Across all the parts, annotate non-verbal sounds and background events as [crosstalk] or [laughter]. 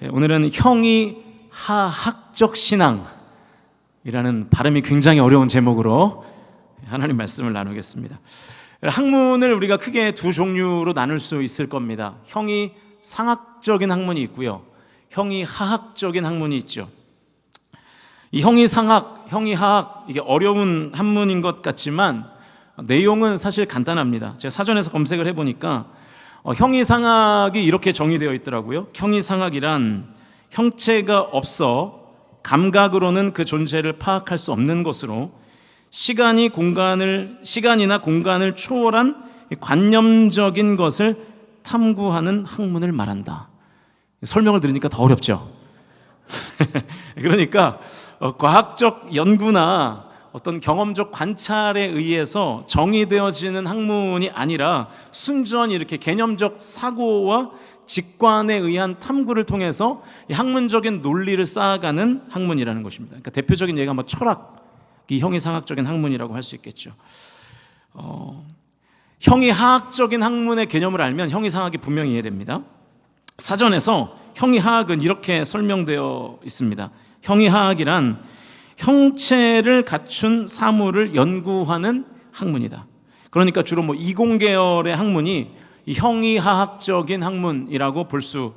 예, 오늘은 형이 하학적 신앙이라는 발음이 굉장히 어려운 제목으로 하나님 말씀을 나누겠습니다. 학문을 우리가 크게 두 종류로 나눌 수 있을 겁니다. 형이 상학적인 학문이 있고요. 형이 하학적인 학문이 있죠. 이 형이 상학, 형이 하학 이게 어려운 학문인 것 같지만 내용은 사실 간단합니다. 제가 사전에서 검색을 해 보니까 어, 형이 상학이 이렇게 정의되어 있더라고요. 형이 상학이란 형체가 없어 감각으로는 그 존재를 파악할 수 없는 것으로 시간이 공간을 시간이나 공간을 초월한 관념적인 것을 탐구하는 학문을 말한다. 설명을 들으니까 더 어렵죠. [laughs] 그러니까 어, 과학적 연구나 어떤 경험적 관찰에 의해서 정의되어지는 학문이 아니라 순전히 이렇게 개념적 사고와 직관에 의한 탐구를 통해서 이 학문적인 논리를 쌓아가는 학문이라는 것입니다. 그러니까 대표적인 예가 뭐 철학이 형이상학적인 학문이라고 할 수 있겠죠. 어, 형이하학적인 학문의 개념을 알면 형이상학이 분명히 이해됩니다. 사전에서 형이하학은 이렇게 설명되어 있습니다. 형이하학이란 형체를 갖춘 사물을 연구하는 학문이다. 그러니까 주로 뭐 이공계열의 학문이 형이하학적인 학문이라고 볼 수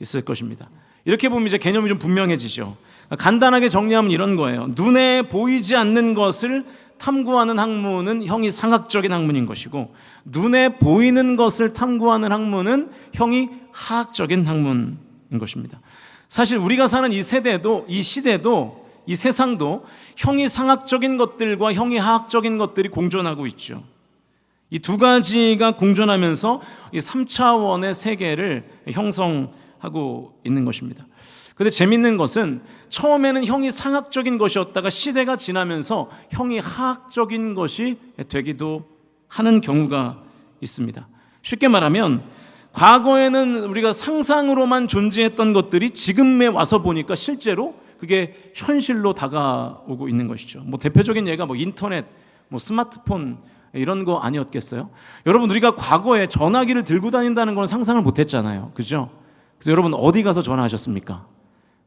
있을 것입니다. 이렇게 보면 이제 개념이 좀 분명해지죠. 간단하게 정리하면 이런 거예요. 눈에 보이지 않는 것을 탐구하는 학문은 형이 상학적인 학문인 것이고 눈에 보이는 것을 탐구하는 학문은 형이 하학적인 학문인 것입니다. 사실 우리가 사는 이 세대도 이 시대도 이 세상도 형이 상학적인 것들과 형이 하학적인 것들이 공존하고 있죠. 이 두 가지가 공존하면서 이 3차원의 세계를 형성하고 있는 것입니다. 근데 재밌는 것은 처음에는 형이 상학적인 것이었다가 시대가 지나면서 형이 하학적인 것이 되기도 하는 경우가 있습니다. 쉽게 말하면 과거에는 우리가 상상으로만 존재했던 것들이 지금에 와서 보니까 실제로 그게 현실로 다가오고 있는 것이죠. 뭐 대표적인 예가 뭐 인터넷, 뭐 스마트폰 이런 거 아니었겠어요? 여러분 우리가 과거에 전화기를 들고 다닌다는 건 상상을 못 했잖아요. 그죠? 그래서 여러분 어디 가서 전화하셨습니까?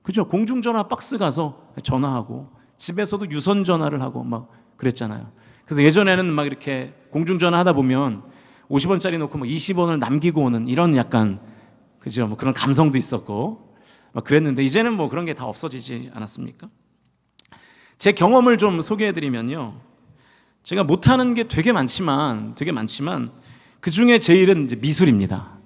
그죠? 공중전화 박스 가서 전화하고 집에서도 유선 전화를 하고 막 그랬잖아요. 그래서 예전에는 막 이렇게 공중전화 하다 보면 50원짜리 놓고 뭐 20원을 남기고 오는 이런 약간 그죠? 뭐 그런 감성도 있었고 막 그랬는데 이제는 뭐 그런 게 다 없어지지 않았습니까? 제 경험을 좀 소개해 드리면요. 제가 못하는 게 되게 많지만 되게 많지만 그 중에 제일은 이제 미술입니다.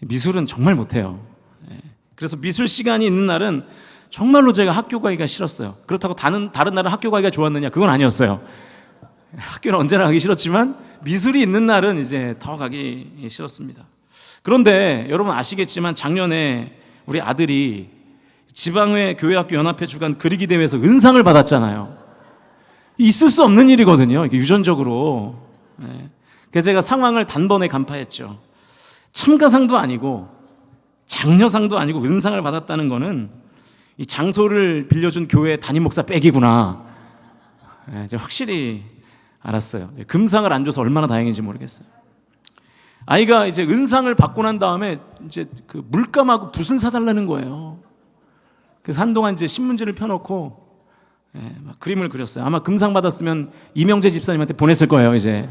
미술은 정말 못해요. 예. 그래서 미술 시간이 있는 날은 정말로 제가 학교 가기가 싫었어요. 그렇다고 다른 다른 날은 학교 가기가 좋았느냐? 그건 아니었어요. 학교는 언제나 가기 싫었지만 미술이 있는 날은 이제 더 가기 싫었습니다. 그런데 여러분 아시겠지만 작년에 우리 아들이 지방회 교회학교 연합회 주간 그리기 대회에서 은상을 받았잖아요. 있을 수 없는 일이거든요. 유전적으로. 네. 그래서 제가 상황을 단번에 간파했죠. 참가상도 아니고 장려상도 아니고 은상을 받았다는 거는 이 장소를 빌려준 교회 담임 목사 백이구나. 네, 확실히 알았어요. 금상을 안 줘서 얼마나 다행인지 모르겠어요. 아이가 이제 은상을 받고 난 다음에 이제 그 물감하고 붓을 사달라는 거예요. 그래서 한동안 이제 신문지를 펴놓고 예, 막 그림을 그렸어요. 아마 금상 받았으면 이명재 집사님한테 보냈을 거예요. 이제.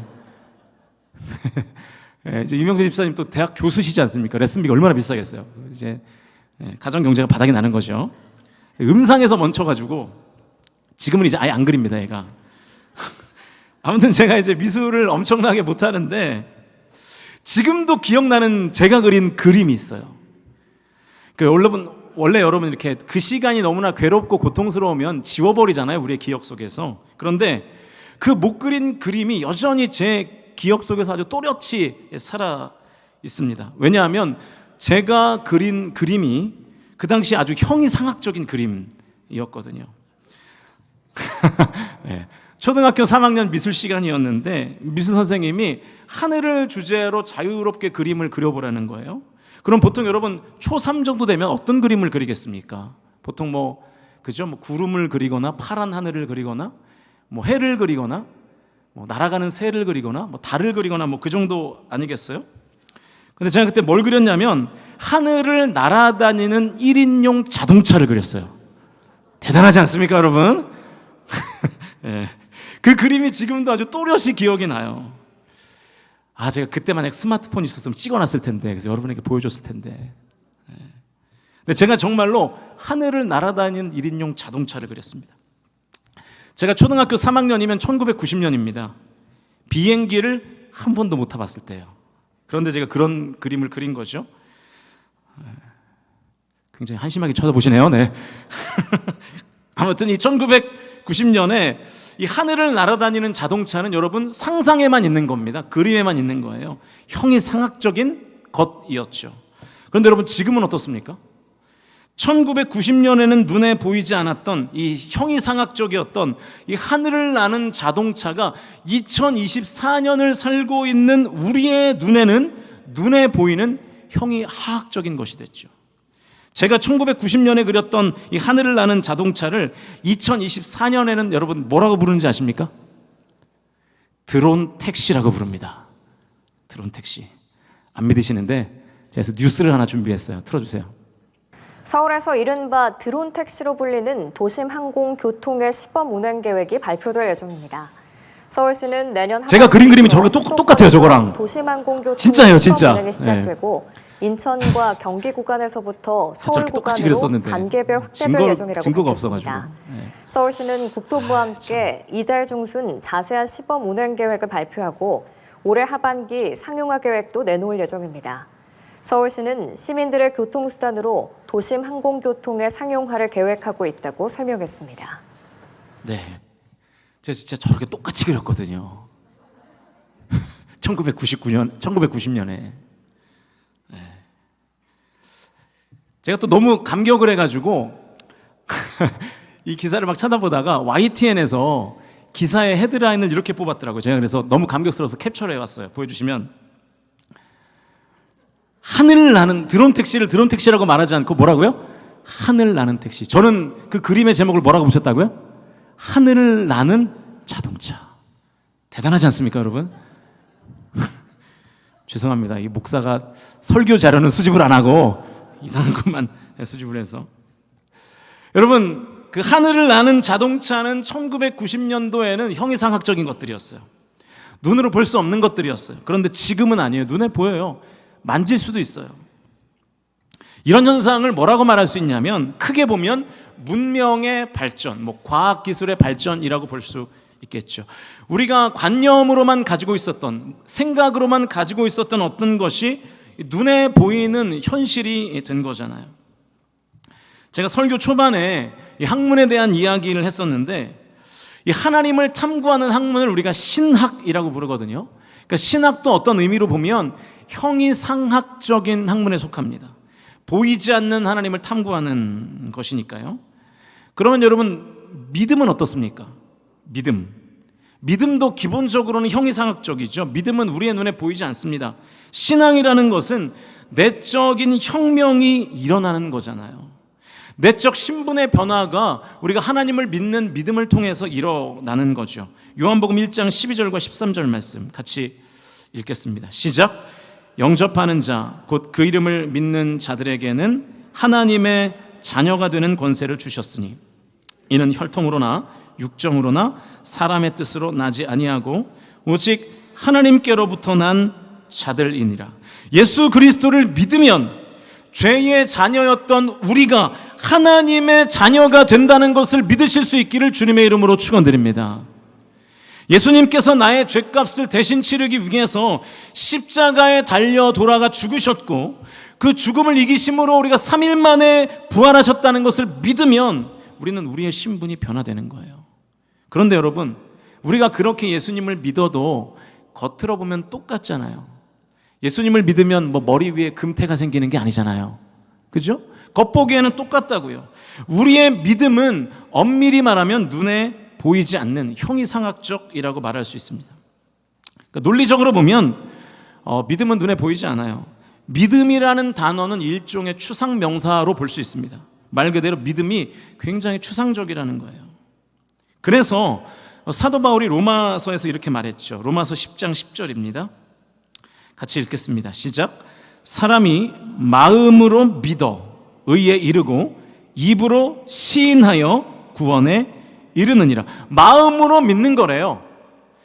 [laughs] 예, 이제 이명재 집사님 또 대학 교수시지 않습니까? 레슨비가 얼마나 비싸겠어요. 이제 예, 가정 경제가 바닥이 나는 거죠. 음상에서 멈춰가지고 지금은 이제 아예 안 그립니다. 얘가. [laughs] 아무튼 제가 이제 미술을 엄청나게 못하는데 지금도 기억나는 제가 그린 그림이 있어요. 그 여러분 원래 여러분 이렇게 그 시간이 너무나 괴롭고 고통스러우면 지워버리잖아요 우리의 기억 속에서. 그런데 그 못 그린 그림이 여전히 제 기억 속에서 아주 또렷이 살아 있습니다. 왜냐하면 제가 그린 그림이 그 당시 아주 형이 상학적인 그림이었거든요. [laughs] 네. 초등학교 3학년 미술 시간이었는데 미술 선생님이 하늘을 주제로 자유롭게 그림을 그려보라는 거예요. 그럼 보통 여러분 초3 정도 되면 어떤 그림을 그리겠습니까? 보통 뭐 그죠? 뭐 구름을 그리거나 파란 하늘을 그리거나 뭐 해를 그리거나 뭐 날아가는 새를 그리거나 뭐 달을 그리거나 뭐 그 정도 아니겠어요? 근데 제가 그때 뭘 그렸냐면 하늘을 날아다니는 1인용 자동차를 그렸어요. 대단하지 않습니까, 여러분? [laughs] 예. 그 그림이 지금도 아주 또렷이 기억이 나요. 아, 제가 그때 만약 스마트폰이 있었으면 찍어놨을 텐데, 그래서 여러분에게 보여줬을 텐데. 예. 근데 제가 정말로 하늘을 날아다니는 1인용 자동차를 그렸습니다. 제가 초등학교 3학년이면 1990년입니다. 비행기를 한 번도 못 타봤을 때예요. 그런데 제가 그런 그림을 그린 거죠. 예. 굉장히 한심하게 쳐다보시네요. 네. [laughs] 아무튼 이 1990년에 이 하늘을 날아다니는 자동차는 여러분 상상에만 있는 겁니다. 그림에만 있는 거예요. 형이 상학적인 것이었죠. 그런데 여러분 지금은 어떻습니까? 1990년에는 눈에 보이지 않았던 이 형이 상학적이었던 이 하늘을 나는 자동차가 2024년을 살고 있는 우리의 눈에는 눈에 보이는 형이 하학적인 것이 됐죠. 제가 1990년에 그렸던 이 하늘을 나는 자동차를 2024년에는 여러분 뭐라고 부르는지 아십니까? 드론 택시라고 부릅니다. 드론 택시. 안 믿으시는데 제가 뉴스를 하나 준비했어요. 틀어주세요. 서울에서 이른바 드론 택시로 불리는 도심 항공 교통의 시범 운행 계획이 발표될 예정입니다. 서울시는 내년 제가 그린 그림이 저랑 똑- 똑같아요, 저거랑. 도심 항공 교통 진짜예요, 진짜. 운행이 시작되고 인천과 경기 구간에서부터 저 서울 저렇게 똑같이 구간으로 그렸었는데 단계별 확대될 증거- 예정이라고 증거가 밝혔습니다. 없어가지고. 네. 서울시는 국토부와 함께 이달 중순 자세한 시범 운행 계획을 발표하고 올해 하반기 상용화 계획도 내놓을 예정입니다. 서울시는 시민들의 교통수단으로 도심 항공교통의 상용화를 계획하고 있다고 설명했습니다. 네. 제가 진짜 저렇게 똑같이 그렸거든요. [laughs] 1999년, 1990년에. 제가 또 너무 감격을 해가지고 [laughs] 이 기사를 막 찾아보다가 YTN에서 기사의 헤드라인을 이렇게 뽑았더라고요. 제가 그래서 너무 감격스러워서 캡처를 해왔어요. 보여주시면 하늘 나는 드론 택시를 드론 택시라고 말하지 않고 뭐라고요? 하늘 나는 택시. 저는 그 그림의 제목을 뭐라고 보셨다고요? 하늘을 나는 자동차. 대단하지 않습니까, 여러분? [laughs] 죄송합니다. 이 목사가 설교 자료는 수집을 안 하고 이상한 것만 [laughs] 수집을 해서. 여러분, 그 하늘을 나는 자동차는 1990년도에는 형이상학적인 것들이었어요. 눈으로 볼 수 없는 것들이었어요. 그런데 지금은 아니에요. 눈에 보여요. 만질 수도 있어요. 이런 현상을 뭐라고 말할 수 있냐면 크게 보면 문명의 발전, 뭐 과학 기술의 발전이라고 볼 수 있겠죠. 우리가 관념으로만 가지고 있었던 생각으로만 가지고 있었던 어떤 것이 눈에 보이는 현실이 된 거잖아요. 제가 설교 초반에 이 학문에 대한 이야기를 했었는데 이 하나님을 탐구하는 학문을 우리가 신학이라고 부르거든요. 그러니까 신학도 어떤 의미로 보면 형이 상학적인 학문에 속합니다. 보이지 않는 하나님을 탐구하는 것이니까요. 그러면 여러분 믿음은 어떻습니까? 믿음. 믿음도 기본적으로는 형이상학적이죠. 믿음은 우리의 눈에 보이지 않습니다. 신앙이라는 것은 내적인 혁명이 일어나는 거잖아요. 내적 신분의 변화가 우리가 하나님을 믿는 믿음을 통해서 일어나는 거죠. 요한복음 1장 12절과 13절 말씀 같이 읽겠습니다. 시작. 영접하는 자, 곧 그 이름을 믿는 자들에게는 하나님의 자녀가 되는 권세를 주셨으니 이는 혈통으로나 육정으로나 사람의 뜻으로 나지 아니하고 오직 하나님께로부터 난 자들이니라. 예수 그리스도를 믿으면 죄의 자녀였던 우리가 하나님의 자녀가 된다는 것을 믿으실 수 있기를 주님의 이름으로 축원드립니다. 예수님께서 나의 죄값을 대신 치르기 위해서 십자가에 달려 돌아가 죽으셨고 그 죽음을 이기심으로 우리가 3일 만에 부활하셨다는 것을 믿으면 우리는 우리의 신분이 변화되는 거예요. 그런데 여러분, 우리가 그렇게 예수님을 믿어도 겉으로 보면 똑같잖아요. 예수님을 믿으면 뭐 머리 위에 금태가 생기는 게 아니잖아요. 그죠? 겉보기에는 똑같다고요. 우리의 믿음은 엄밀히 말하면 눈에 보이지 않는 형이상학적이라고 말할 수 있습니다. 그러니까 논리적으로 보면 어, 믿음은 눈에 보이지 않아요. 믿음이라는 단어는 일종의 추상 명사로 볼 수 있습니다. 말 그대로 믿음이 굉장히 추상적이라는 거예요. 그래서 사도 바울이 로마서에서 이렇게 말했죠. 로마서 10장 10절입니다. 같이 읽겠습니다. 시작. 사람이 마음으로 믿어 의에 이르고 입으로 시인하여 구원에 이르느니라. 마음으로 믿는 거래요.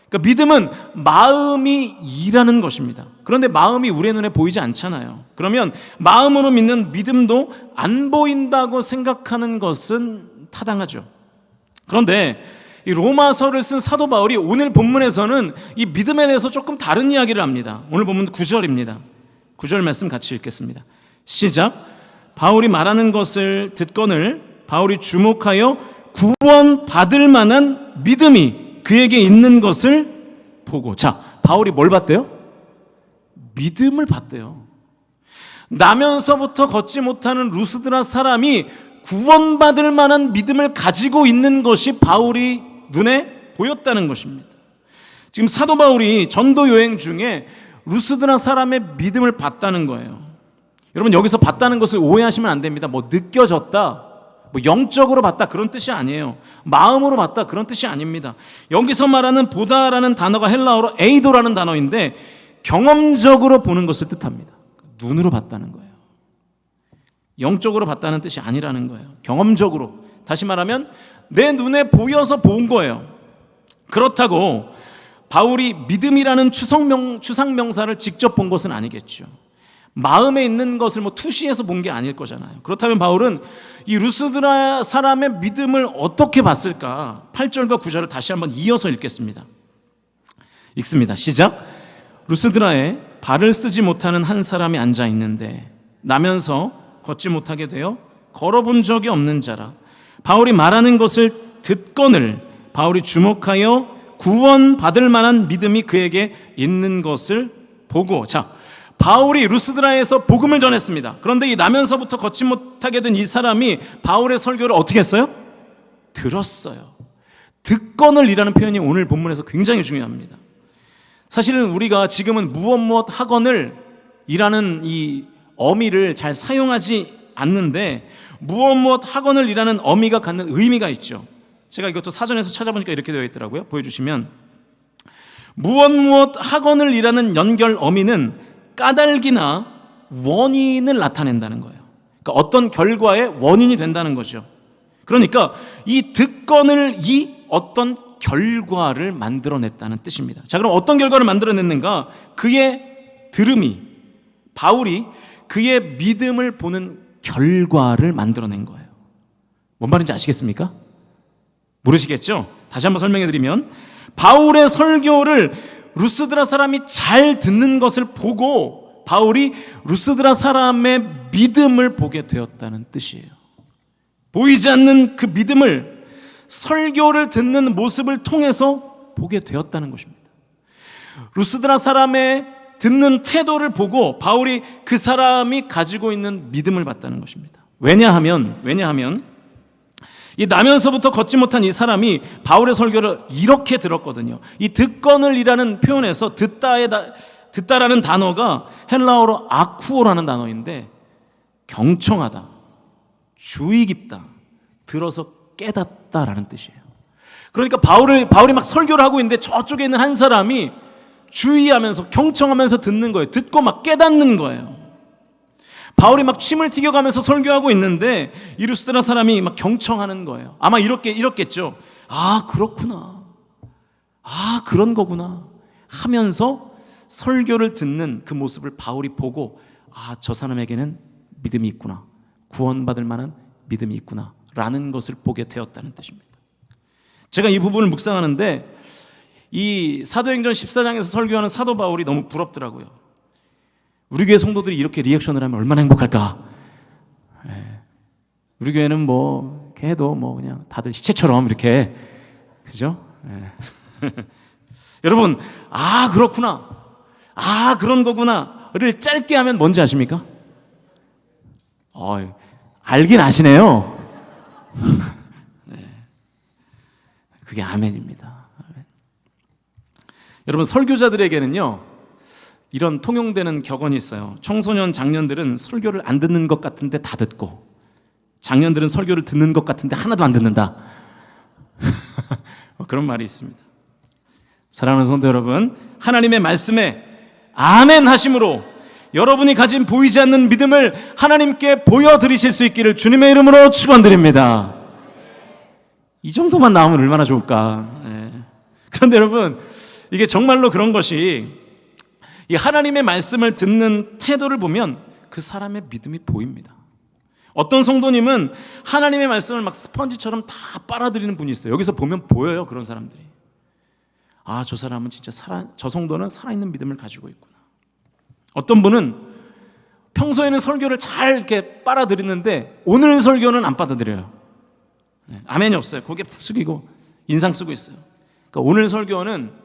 그러니까 믿음은 마음이 일하는 것입니다. 그런데 마음이 우리의 눈에 보이지 않잖아요. 그러면 마음으로 믿는 믿음도 안 보인다고 생각하는 것은 타당하죠. 그런데 이 로마서를 쓴 사도 바울이 오늘 본문에서는 이 믿음에 대해서 조금 다른 이야기를 합니다. 오늘 본문 9절입니다. 9절 말씀 같이 읽겠습니다. 시작. 바울이 말하는 것을 듣거늘 바울이 주목하여 구원 받을 만한 믿음이 그에게 있는 것을 보고 자, 바울이 뭘 봤대요? 믿음을 봤대요. 나면서부터 걷지 못하는 루스드라 사람이 구원받을 만한 믿음을 가지고 있는 것이 바울이 눈에 보였다는 것입니다. 지금 사도 바울이 전도 여행 중에 루스드라 사람의 믿음을 봤다는 거예요. 여러분 여기서 봤다는 것을 오해하시면 안 됩니다. 뭐 느껴졌다, 뭐 영적으로 봤다 그런 뜻이 아니에요. 마음으로 봤다 그런 뜻이 아닙니다. 여기서 말하는 보다라는 단어가 헬라어로 에이도라는 단어인데 경험적으로 보는 것을 뜻합니다. 눈으로 봤다는 거예요. 영적으로 봤다는 뜻이 아니라는 거예요. 경험적으로. 다시 말하면 내 눈에 보여서 본 거예요. 그렇다고 바울이 믿음이라는 추상명, 추상명사를 직접 본 것은 아니겠죠. 마음에 있는 것을 뭐 투시해서 본 게 아닐 거잖아요. 그렇다면 바울은 이 루스드라 사람의 믿음을 어떻게 봤을까? 8절과 9절을 다시 한번 이어서 읽겠습니다. 읽습니다. 시작. 루스드라에 발을 쓰지 못하는 한 사람이 앉아 있는데 나면서 걷지 못하게 되어 걸어본 적이 없는 자라. 바울이 말하는 것을 듣거늘 바울이 주목하여 구원 받을 만한 믿음이 그에게 있는 것을 보고 자 바울이 루스드라에서 복음을 전했습니다. 그런데 이 나면서부터 걷지 못하게 된 이 사람이 바울의 설교를 어떻게 했어요? 들었어요. 듣건을이라는 표현이 오늘 본문에서 굉장히 중요합니다. 사실은 우리가 지금은 무엇 무엇 학원을 이라는 이 어미를 잘 사용하지 않는데 무엇 무엇 학원을 이라는 어미가 갖는 의미가 있죠. 제가 이것도 사전에서 찾아보니까 이렇게 되어 있더라고요. 보여주시면 무엇 무엇 학원을 이라는 연결 어미는 까닭이나 원인을 나타낸다는 거예요. 그러니까 어떤 결과의 원인이 된다는 거죠. 그러니까 이 듣건을 이 어떤 결과를 만들어냈다는 뜻입니다. 자, 그럼 어떤 결과를 만들어냈는가? 그의 들음이 바울이 그의 믿음을 보는 결과를 만들어낸 거예요. 뭔 말인지 아시겠습니까? 모르시겠죠? 다시 한번 설명해 드리면 바울의 설교를 루스드라 사람이 잘 듣는 것을 보고 바울이 루스드라 사람의 믿음을 보게 되었다는 뜻이에요. 보이지 않는 그 믿음을 설교를 듣는 모습을 통해서 보게 되었다는 것입니다. 루스드라 사람의 듣는 태도를 보고 바울이 그 사람이 가지고 있는 믿음을 봤다는 것입니다. 왜냐하면 왜냐하면 이 나면서부터 걷지 못한 이 사람이 바울의 설교를 이렇게 들었거든요. 이 듣건을이라는 표현에서 듣다의 듣다라는 단어가 헬라어로 아쿠오라는 단어인데 경청하다, 주의 깊다, 들어서 깨닫다라는 뜻이에요. 그러니까 바울을 바울이 막 설교를 하고 있는데 저쪽에 있는 한 사람이 주의하면서 경청하면서 듣는 거예요. 듣고 막 깨닫는 거예요. 바울이 막 침을 튀겨가면서 설교하고 있는데 이루스드라 사람이 막 경청하는 거예요. 아마 이렇게 이렇겠죠. 아 그렇구나. 아 그런 거구나. 하면서 설교를 듣는 그 모습을 바울이 보고 아 저 사람에게는 믿음이 있구나. 구원받을 만한 믿음이 있구나. 라는 것을 보게 되었다는 뜻입니다. 제가 이 부분을 묵상하는데 이 사도행전 14장에서 설교하는 사도 바울이 너무 부럽더라고요. 우리 교회 성도들이 이렇게 리액션을 하면 얼마나 행복할까? 예. 우리 교회는 뭐 걔도 뭐 그냥 다들 시체처럼 이렇게 그죠? 예. [laughs] 여러분 아 그렇구나 아 그런 거구나를 짧게 하면 뭔지 아십니까? 어, 알긴 아시네요. [laughs] 네. 그게 아멘입니다. 여러분 설교자들에게는요 이런 통용되는 격언이 있어요. 청소년 장년들은 설교를 안 듣는 것 같은데 다 듣고 장년들은 설교를 듣는 것 같은데 하나도 안 듣는다. 뭐 [laughs] 그런 말이 있습니다. 사랑하는 성도 여러분, 하나님의 말씀에 아멘 하심으로 여러분이 가진 보이지 않는 믿음을 하나님께 보여드리실 수 있기를 주님의 이름으로 축원드립니다. 이 정도만 나오면 얼마나 좋을까. 예. 그런데 여러분, 이게 정말로 그런 것이 이 하나님의 말씀을 듣는 태도를 보면 그 사람의 믿음이 보입니다. 어떤 성도님은 하나님의 말씀을 막 스펀지처럼 다 빨아들이는 분이 있어요. 여기서 보면 보여요, 그런 사람들이. 아, 저 사람은 진짜 살아, 저 성도는 살아있는 믿음을 가지고 있구나. 어떤 분은 평소에는 설교를 잘 이렇게 빨아들이는데 오늘 설교는 안 받아들여요. 네, 아멘이 없어요. 고개 푹 숙이고 인상 쓰고 있어요. 그러니까 오늘 설교는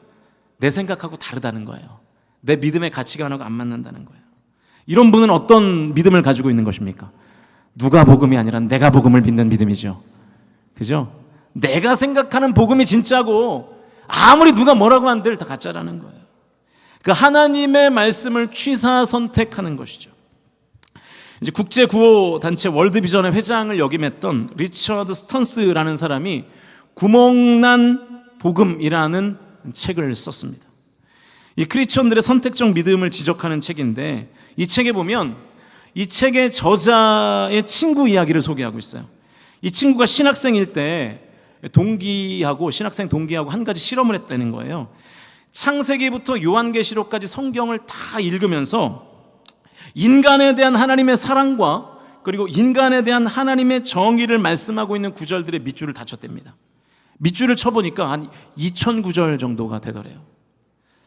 내 생각하고 다르다는 거예요. 내 믿음의 가치관하고 안 맞는다는 거예요. 이런 분은 어떤 믿음을 가지고 있는 것입니까? 누가 복음이 아니라 내가 복음을 믿는 믿음이죠. 그죠? 내가 생각하는 복음이 진짜고 아무리 누가 뭐라고 한들 다 가짜라는 거예요. 그 하나님의 말씀을 취사 선택하는 것이죠. 이제 국제 구호 단체 월드 비전의 회장을 역임했던 리처드 스턴스라는 사람이 구멍난 복음이라는 책을 썼습니다. 이 크리스천들의 선택적 믿음을 지적하는 책인데 이 책에 보면 이 책의 저자의 친구 이야기를 소개하고 있어요. 이 친구가 신학생일 때 동기하고 신학생 동기하고 한 가지 실험을 했다는 거예요. 창세기부터 요한계시록까지 성경을 다 읽으면서 인간에 대한 하나님의 사랑과 그리고 인간에 대한 하나님의 정의를 말씀하고 있는 구절들의 밑줄을 다쳤답니다. 밑줄을 쳐보니까 한 2천 구절 정도가 되더래요.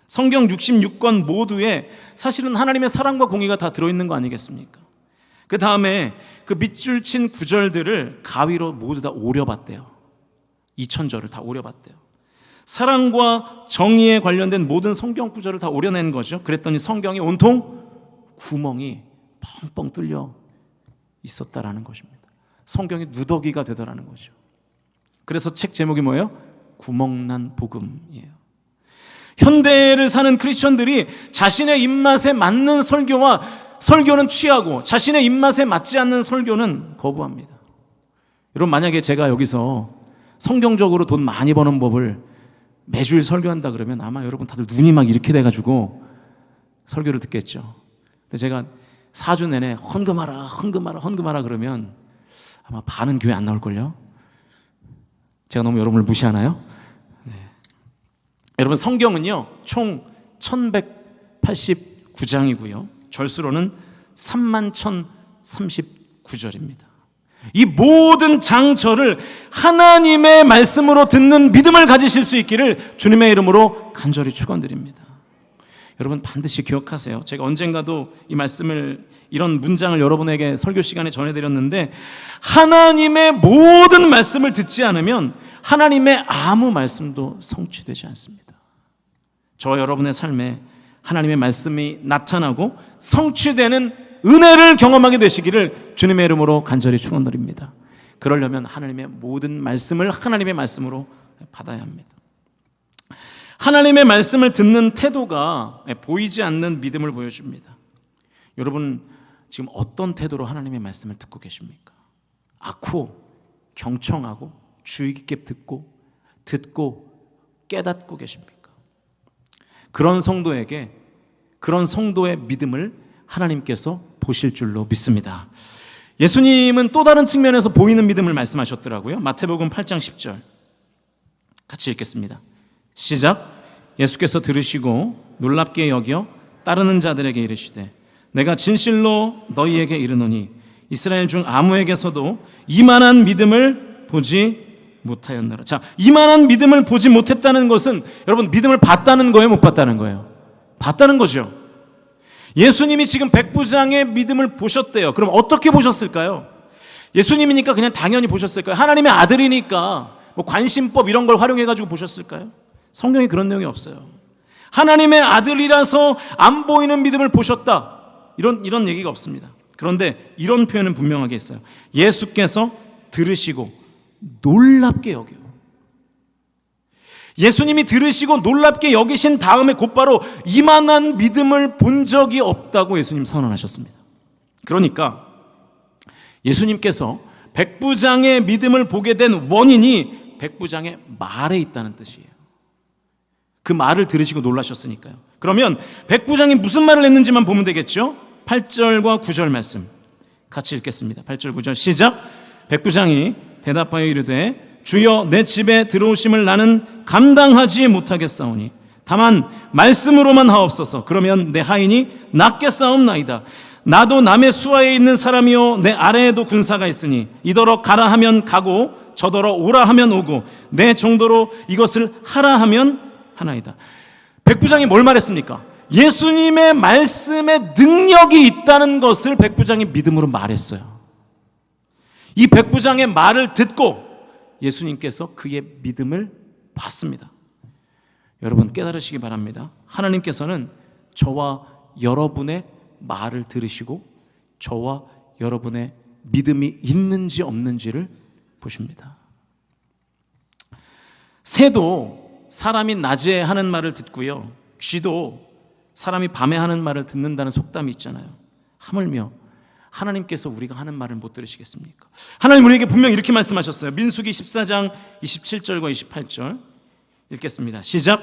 성경 66권 모두에 사실은 하나님의 사랑과 공의가 다 들어있는 거 아니겠습니까? 그 다음에 그 밑줄 친 구절들을 가위로 모두 다 오려봤대요. 2천절을 다 오려봤대요. 사랑과 정의에 관련된 모든 성경 구절을 다 오려낸 거죠. 그랬더니 성경이 온통 구멍이 뻥뻥 뚫려 있었다라는 것입니다. 성경이 누더기가 되더라는 거죠. 그래서 책 제목이 뭐예요? 구멍난 복음이에요. 현대를 사는 크리스천들이 자신의 입맛에 맞는 설교와 설교는 취하고 자신의 입맛에 맞지 않는 설교는 거부합니다. 여러분 만약에 제가 여기서 성경적으로 돈 많이 버는 법을 매주일 설교한다 그러면 아마 여러분 다들 눈이 막 이렇게 돼 가지고 설교를 듣겠죠. 근데 제가 4주 내내 헌금하라, 헌금하라, 헌금하라 그러면 아마 반은 교회 안 나올 걸요? 제가 너무 여러분을 무시하나요? 네. 여러분 성경은요 총 1189장이고요 절수로는 3만 1039절입니다 이 모든 장절을 하나님의 말씀으로 듣는 믿음을 가지실 수 있기를 주님의 이름으로 간절히 축원드립니다 여러분 반드시 기억하세요 제가 언젠가도 이 말씀을 이런 문장을 여러분에게 설교 시간에 전해 드렸는데 하나님의 모든 말씀을 듣지 않으면 하나님의 아무 말씀도 성취되지 않습니다. 저 여러분의 삶에 하나님의 말씀이 나타나고 성취되는 은혜를 경험하게 되시기를 주님의 이름으로 간절히 축원드립니다. 그러려면 하나님의 모든 말씀을 하나님의 말씀으로 받아야 합니다. 하나님의 말씀을 듣는 태도가 보이지 않는 믿음을 보여줍니다. 여러분 지금 어떤 태도로 하나님의 말씀을 듣고 계십니까? 아쿠 경청하고 주의 깊게 듣고 듣고 깨닫고 계십니까? 그런 성도에게 그런 성도의 믿음을 하나님께서 보실 줄로 믿습니다. 예수님은 또 다른 측면에서 보이는 믿음을 말씀하셨더라고요. 마태복음 8장 10절. 같이 읽겠습니다. 시작. 예수께서 들으시고 놀랍게 여겨 따르는 자들에게 이르시되 내가 진실로 너희에게 이르노니 이스라엘 중 아무에게서도 이만한 믿음을 보지 못하였느라. 자, 이만한 믿음을 보지 못했다는 것은 여러분 믿음을 봤다는 거예요, 못 봤다는 거예요? 봤다는 거죠. 예수님이 지금 백부장의 믿음을 보셨대요. 그럼 어떻게 보셨을까요? 예수님이니까 그냥 당연히 보셨을까요? 하나님의 아들이니까 뭐 관심법 이런 걸 활용해 가지고 보셨을까요? 성경에 그런 내용이 없어요. 하나님의 아들이라서 안 보이는 믿음을 보셨다. 이런 이런 얘기가 없습니다. 그런데 이런 표현은 분명하게 있어요. 예수께서 들으시고 놀랍게 여겨. 예수님이 들으시고 놀랍게 여기신 다음에 곧바로 이만한 믿음을 본 적이 없다고 예수님 선언하셨습니다. 그러니까 예수님께서 백부장의 믿음을 보게 된 원인이 백부장의 말에 있다는 뜻이에요. 그 말을 들으시고 놀라셨으니까요. 그러면 백부장이 무슨 말을 했는지만 보면 되겠죠? 8절과 9절 말씀 같이 읽겠습니다. 8절 9절 시작. 백부장이 대답하여 이르되 주여 내 집에 들어오심을 나는 감당하지 못하겠사오니 다만 말씀으로만 하옵소서 그러면 내 하인이 낫게 싸움나이다 나도 남의 수하에 있는 사람이요 내 아래에도 군사가 있으니 이더러 가라 하면 가고 저더러 오라 하면 오고 내 정도로 이것을 하라 하면 하나이다 백부장이 뭘 말했습니까? 예수님의 말씀에 능력이 있다는 것을 백부장이 믿음으로 말했어요. 이 백부장의 말을 듣고 예수님께서 그의 믿음을 봤습니다. 여러분 깨달으시기 바랍니다. 하나님께서는 저와 여러분의 말을 들으시고 저와 여러분의 믿음이 있는지 없는지를 보십니다. 새도 사람이 낮에 하는 말을 듣고요. 쥐도 사람이 밤에 하는 말을 듣는다는 속담이 있잖아요. 하물며 하나님께서 우리가 하는 말을 못 들으시겠습니까? 하나님 우리에게 분명 이렇게 말씀하셨어요. 민수기 14장 27절과 28절 읽겠습니다. 시작.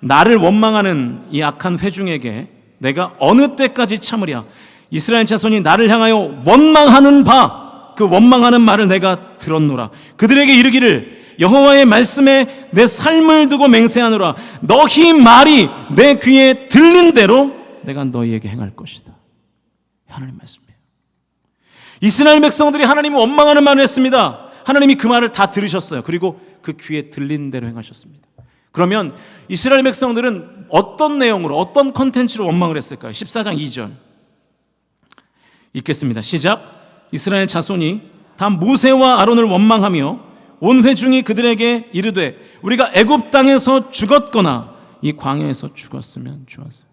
나를 원망하는 이 악한 회중에게 내가 어느 때까지 참으랴? 이스라엘 자손이 나를 향하여 원망하는 바 그 원망하는 말을 내가 들었노라. 그들에게 이르기를 여호와의 말씀에 내 삶을 두고 맹세하노라. 너희 말이 내 귀에 들린 대로 내가 너희에게 행할 것이다. 하나님 말씀이에요. 이스라엘 백성들이 하나님을 원망하는 말을 했습니다. 하나님이 그 말을 다 들으셨어요. 그리고 그 귀에 들린 대로 행하셨습니다. 그러면 이스라엘 백성들은 어떤 내용으로 어떤 컨텐츠로 원망을 했을까요? 14장 2절 읽겠습니다. 시작. 이스라엘 자손이 다 모세와 아론을 원망하며 온 회중이 그들에게 이르되 우리가 애굽 땅에서 죽었거나 이 광야에서 죽었으면 좋았어요.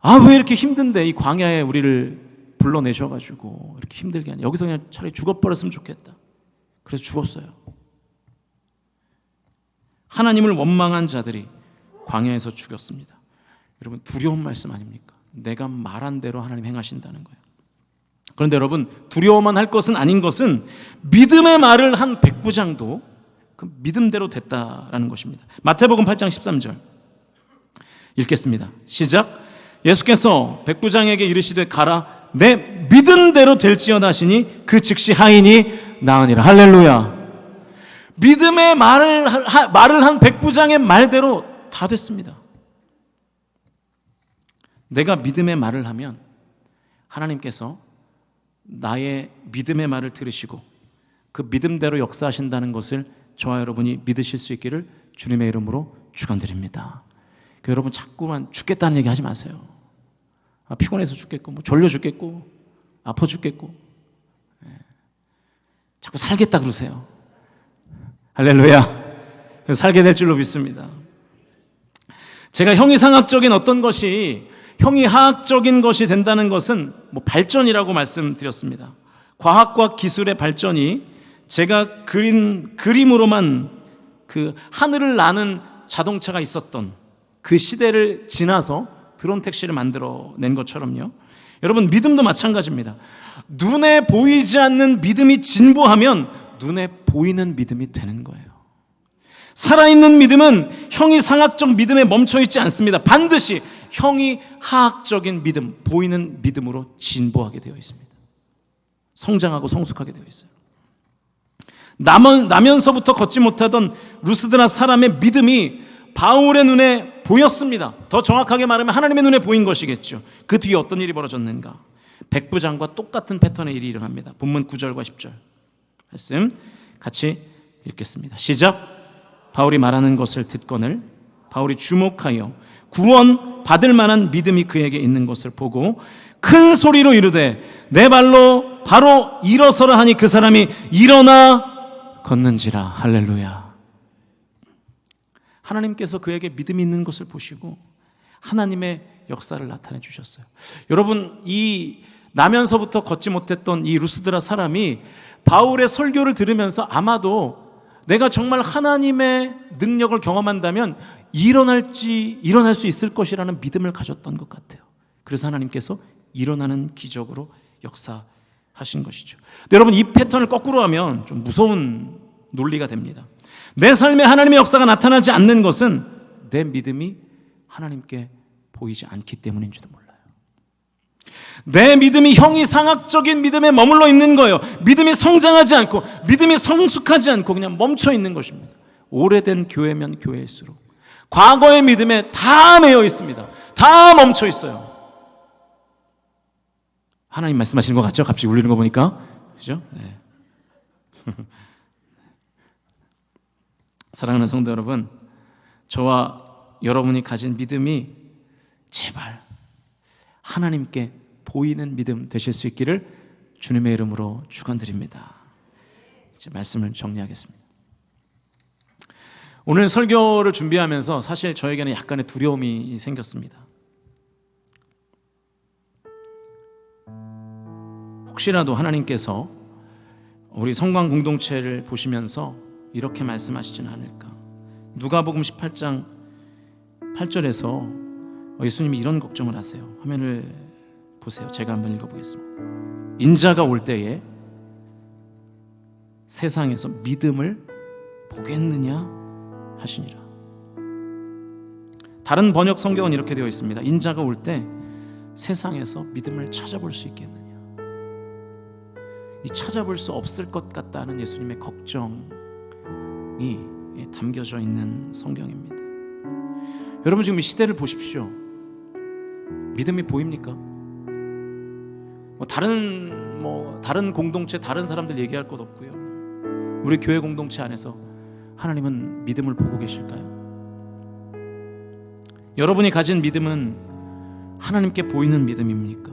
아 왜 이렇게 힘든데 이 광야에 우리를 불러내셔가지고 이렇게 힘들게 하냐. 여기서 그냥 차라리 죽어버렸으면 좋겠다. 그래서 죽었어요. 하나님을 원망한 자들이 광야에서 죽였습니다. 여러분 두려운 말씀 아닙니까? 내가 말한 대로 하나님 행하신다는 거예요. 그런데 여러분 두려워만 할 것은 아닌 것은 믿음의 말을 한 백부장도 그 믿음대로 됐다라는 것입니다. 마태복음 8장 13절 읽겠습니다. 시작. 예수께서 백부장에게 이르시되 가라 내 믿은 대로 될지어다 하시니 그 즉시 하인이 나으니라. 할렐루야. 믿음의 말을 하, 말을 한 백부장의 말대로 다 됐습니다. 내가 믿음의 말을 하면 하나님께서 나의 믿음의 말을 들으시고 그 믿음대로 역사하신다는 것을 저와 여러분이 믿으실 수 있기를 주님의 이름으로 축원드립니다. 그 여러분 자꾸만 죽겠다는 얘기 하지 마세요. 아, 피곤해서 죽겠고, 뭐 졸려 죽겠고, 아파 죽겠고, 예. 자꾸 살겠다 그러세요. 할렐루야. 살게 될 줄로 믿습니다. 제가 형이상학적인 어떤 것이 형이하학적인 것이 된다는 것은 뭐 발전이라고 말씀드렸습니다. 과학과 기술의 발전이 제가 그린 그림으로만 그 하늘을 나는 자동차가 있었던 그 시대를 지나서 드론 택시를 만들어 낸 것처럼요. 여러분 믿음도 마찬가지입니다. 눈에 보이지 않는 믿음이 진보하면 눈에 보이는 믿음이 되는 거예요. 살아있는 믿음은 형이 상학적 믿음에 멈춰 있지 않습니다. 반드시 형이 하학적인 믿음, 보이는 믿음으로 진보하게 되어 있습니다. 성장하고 성숙하게 되어 있어요. 나면, 나면서부터 걷지 못하던 루스드나 사람의 믿음이 바울의 눈에 보였습니다. 더 정확하게 말하면 하나님의 눈에 보인 것이겠죠. 그 뒤에 어떤 일이 벌어졌는가? 백부장과 똑같은 패턴의 일이 일어납니다. 본문 9절과 10절. 말씀 같이 읽겠습니다. 시작. 바울이 말하는 것을 듣거늘 바울이 주목하여 구원 받을 만한 믿음이 그에게 있는 것을 보고 큰 소리로 이르되 내 발로 바로 일어서라 하니 그 사람이 일어나 걷는지라 할렐루야. 하나님께서 그에게 믿음이 있는 것을 보시고 하나님의 역사를 나타내 주셨어요. 여러분 이 나면서부터 걷지 못했던 이 루스드라 사람이 바울의 설교를 들으면서 아마도 내가 정말 하나님의 능력을 경험한다면 일어날지 일어날 수 있을 것이라는 믿음을 가졌던 것 같아요. 그래서 하나님께서 일어나는 기적으로 역사하신 것이죠. 여러분 이 패턴을 거꾸로 하면 좀 무서운 논리가 됩니다. 내 삶에 하나님의 역사가 나타나지 않는 것은 내 믿음이 하나님께 보이지 않기 때문인지도 몰라요. 내 믿음이 형이 상학적인 믿음에 머물러 있는 거예요. 믿음이 성장하지 않고 믿음이 성숙하지 않고 그냥 멈춰 있는 것입니다. 오래된 교회면 교회일수록 과거의 믿음에 다 매여 있습니다. 다 멈춰 있어요. 하나님 말씀하시는 것 같죠? 갑자기 울리는 거 보니까 그죠? 네. [laughs] 사랑하는 성도 여러분, 저와 여러분이 가진 믿음이 제발 하나님께 보이는 믿음 되실 수 있기를 주님의 이름으로 축원드립니다. 이제 말씀을 정리하겠습니다. 오늘 설교를 준비하면서 사실 저에게는 약간의 두려움이 생겼습니다. 혹시라도 하나님께서 우리 성광 공동체를 보시면서 이렇게 말씀하시지는 않을까? 누가복음 18장 8절에서 예수님이 이런 걱정을 하세요. 화면을 보세요. 제가 한번 읽어보겠습니다. 인자가 올 때에 세상에서 믿음을 보겠느냐 하시니라. 다른 번역 성경은 이렇게 되어 있습니다. 인자가 올 때 세상에서 믿음을 찾아볼 수 있겠느냐. 이 찾아볼 수 없을 것 같다는 예수님의 걱정이 담겨져 있는 성경입니다. 여러분 지금 이 시대를 보십시오. 믿음이 보입니까? 뭐 다른 뭐 다른 공동체 다른 사람들 얘기할 것 없고요. 우리 교회 공동체 안에서 하나님은 믿음을 보고 계실까요? 여러분이 가진 믿음은 하나님께 보이는 믿음입니까?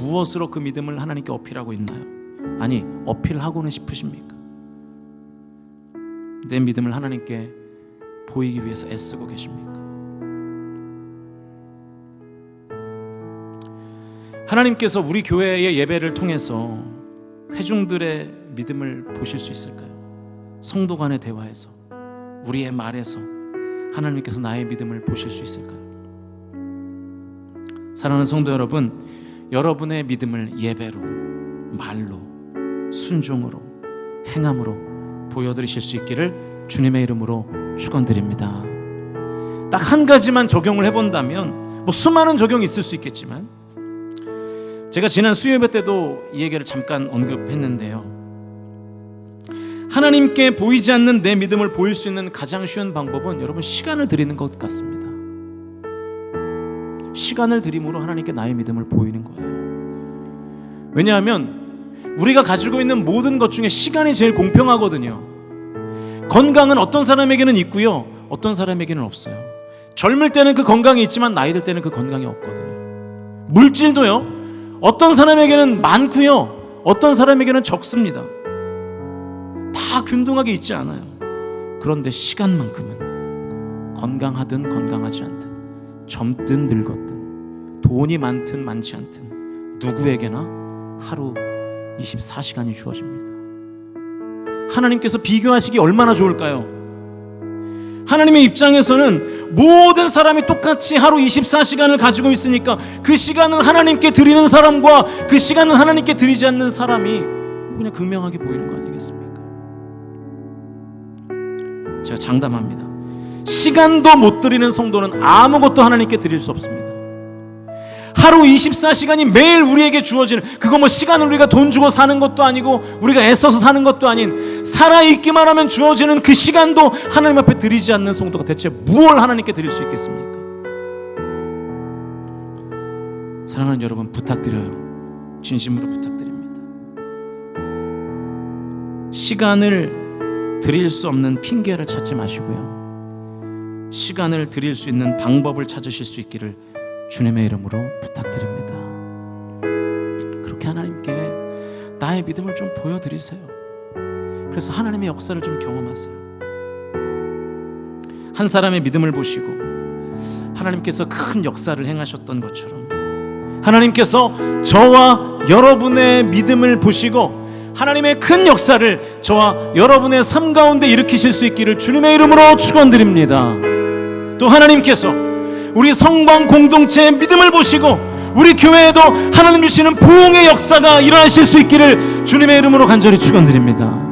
무엇으로 그 믿음을 하나님께 어필하고 있나요? 아니, 어필하고는 싶으십니까? 내 믿음을 하나님께 보이기 위해서 애쓰고 계십니까? 하나님께서 우리 교회의 예배를 통해서 회중들의 믿음을 보실 수 있을까요? 성도 간의 대화에서 우리의 말에서 하나님께서 나의 믿음을 보실 수 있을까요? 사랑하는 성도 여러분, 여러분의 믿음을 예배로, 말로, 순종으로, 행함으로 보여드리실 수 있기를 주님의 이름으로 축원드립니다. 딱 한 가지만 적용을 해본다면, 뭐 수많은 적용이 있을 수 있겠지만, 제가 지난 수요예배 때도 이 얘기를 잠깐 언급했는데요. 하나님께 보이지 않는 내 믿음을 보일 수 있는 가장 쉬운 방법은 여러분 시간을 드리는 것 같습니다. 시간을 드림으로 하나님께 나의 믿음을 보이는 거예요. 왜냐하면 우리가 가지고 있는 모든 것 중에 시간이 제일 공평하거든요. 건강은 어떤 사람에게는 있고요, 어떤 사람에게는 없어요. 젊을 때는 그 건강이 있지만 나이 들 때는 그 건강이 없거든요. 물질도요. 어떤 사람에게는 많고요, 어떤 사람에게는 적습니다. 다 균등하게 있지 않아요. 그런데 시간만큼은 건강하든 건강하지 않든 젊든 늙었든 돈이 많든 많지 않든 누구에게나 하루 24시간이 주어집니다. 하나님께서 비교하시기 얼마나 좋을까요? 하나님의 입장에서는 모든 사람이 똑같이 하루 24시간을 가지고 있으니까 그 시간을 하나님께 드리는 사람과 그 시간을 하나님께 드리지 않는 사람이 그냥 극명하게 보이는 거 아니겠습니까? 제가 장담합니다. 시간도 못 드리는 성도는 아무것도 하나님께 드릴 수 없습니다. 하루 24시간이 매일 우리에게 주어지는 그거 뭐 시간을 우리가 돈 주고 사는 것도 아니고 우리가 애써서 사는 것도 아닌 살아 있기만 하면 주어지는 그 시간도 하나님 앞에 드리지 않는 성도가 대체 무엇을 하나님께 드릴 수 있겠습니까? 사랑하는 여러분 부탁드려요. 진심으로 부탁드립니다. 시간을 드릴 수 없는 핑계를 찾지 마시고요. 시간을 드릴 수 있는 방법을 찾으실 수 있기를 주님의 이름으로 부탁드립니다. 그렇게 하나님께 나의 믿음을 좀 보여드리세요. 그래서 하나님의 역사를 좀 경험하세요. 한 사람의 믿음을 보시고 하나님께서 큰 역사를 행하셨던 것처럼 하나님께서 저와 여러분의 믿음을 보시고 하나님의 큰 역사를 저와 여러분의 삶 가운데 일으키실 수 있기를 주님의 이름으로 축원드립니다. 또 하나님께서 우리 성방 공동체의 믿음을 보시고 우리 교회에도 하나님 주시는 부흥의 역사가 일어나실 수 있기를 주님의 이름으로 간절히 축원드립니다.